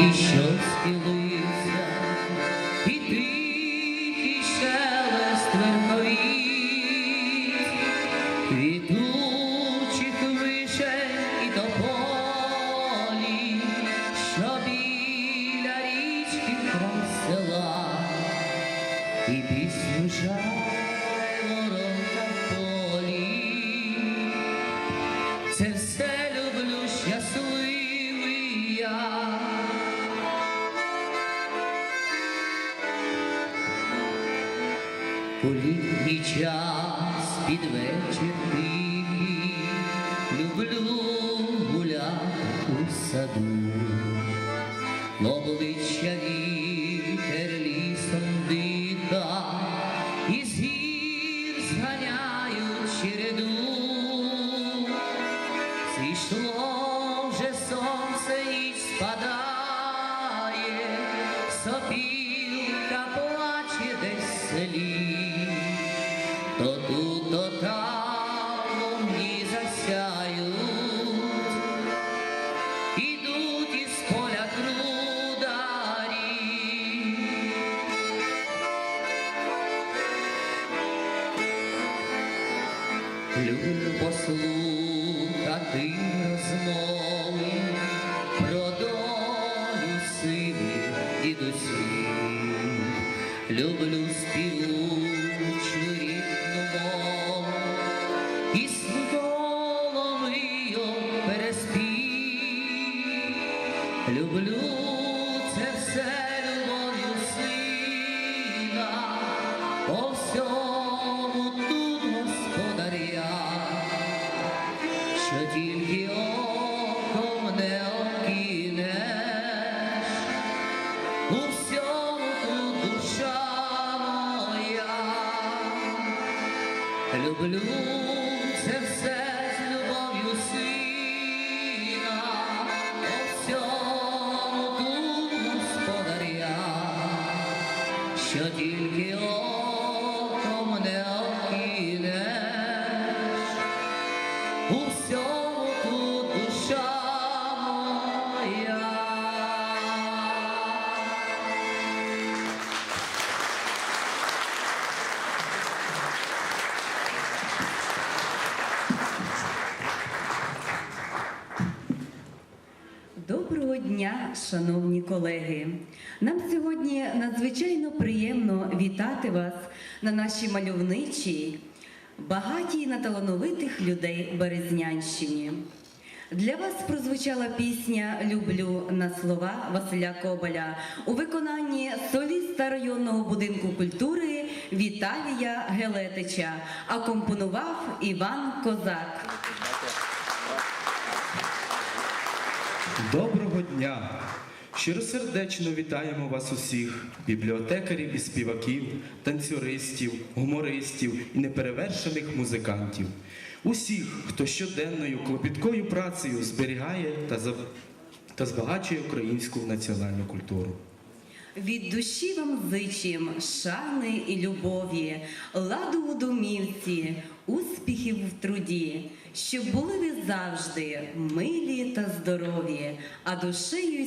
І що схилився, і тихий шелест верховіт, квітучих вишень і тополі, що біля річки край села, і пісню в полі. Це все люблю щасливий я. У літній час під вечір тихий люблю гуляти у саду. Обличчя вітер лісом диха, і з гір зганяють череду. Зійшло вже сонце, ніч спадає, сопілка Люблю послухати розмови про долю сивих дідусів. Люблю співучу рідну мову Люблю це все з любов'ю сина, по всьому тут господаря, що тільки дня, шановні колеги! Нам сьогодні надзвичайно приємно вітати вас на нашій мальовничій, багатій на талановитих людей Березнянщині. Для вас прозвучала пісня Люблю на слова Василя Кобаля у виконанні соліста районного будинку культури Віталія Гелетича, а компонував Іван Козак. Доброго дня! Щиросердечно вітаємо вас усіх, бібліотекарів і співаків, танцюристів, гумористів і неперевершених музикантів. Усіх, хто щоденною клопіткою працею зберігає та, за- та збагачує українську національну культуру. Від душі вам зичим шани і любові, ладу у домівці, успіхів в труді, щоб були ви завжди милі та здорові, а душею